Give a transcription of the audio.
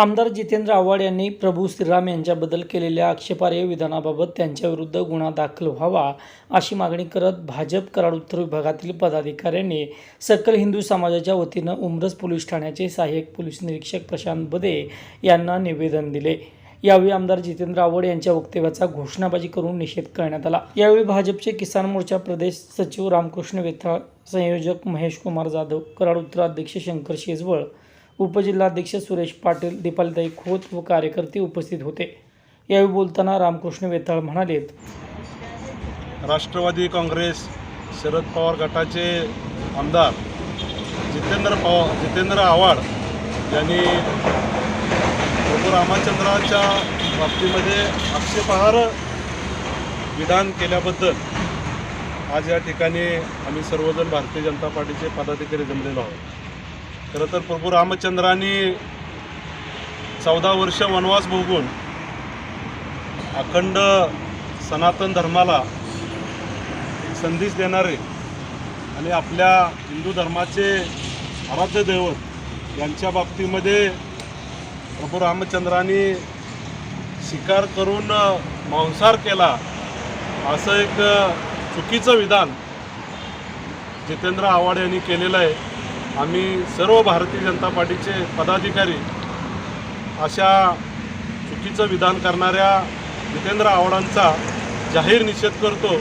आमदार जितेंद्र आव्हाड यांनी प्रभू श्रीराम यांच्याबद्दल केलेल्या आक्षेपार्ह विधानाबाबत त्यांच्याविरुद्ध गुन्हा दाखल व्हावा अशी मागणी करत भाजप कराड उत्तर विभागातील पदाधिकाऱ्यांनी सकल हिंदू समाजाच्या वतीनं उमरस पोलीस ठाण्याचे सहाय्यक पोलीस निरीक्षक प्रशांत बदे यांना निवेदन दिले. यावेळी आमदार जितेंद्र आव्हाड यांच्या वक्तव्याचा घोषणाबाजी करून निषेध करण्यात आला. यावेळी भाजपचे किसान मोर्चा प्रदेश सचिव रामकृष्ण वेथाळ संयोजक महेश कुमार जाधव कराड उत्तराध्यक्ष शंकर शेजवळ उपजिल्हाध्यक्ष सुरेश पाटील दीपालीताई खोत व कार्यकर्ते उपस्थित होते. यावेळी बोलताना रामकृष्ण वेताळ म्हणालेत राष्ट्रवादी काँग्रेस शरद पवार गटाचे आमदार जितेंद्र पवार जितेंद्र आव्हाड यांनी प्रभू रामचंद्राच्या बाबतीमध्ये आक्षेपार्ह विधान केल्याबद्दल आज या ठिकाणी आम्ही सर्वजण भारतीय जनता पार्टीचे पदाधिकारी जमलेलो आहोत. खरं तर प्रभू रामचंद्रांनी चौदा वर्ष वनवास भोगून अखंड सनातन धर्माला संदेश देणारे आणि आपल्या हिंदू धर्माचे आराध्य दैवत यांच्या बाबतीमध्ये प्रभू रामचंद्रांनी शिकार करून मांसाहार केला असं एक चुकीचं विधान जितेंद्र आव्हाड यांनी केलेलं आहे. आम्ही सर्व भारतीय जनता पार्टीचे पदाधिकारी अशा चुकीचं विधान करणाऱ्या जितेंद्र आव्हाडांचा जाहीर निषेध करतो.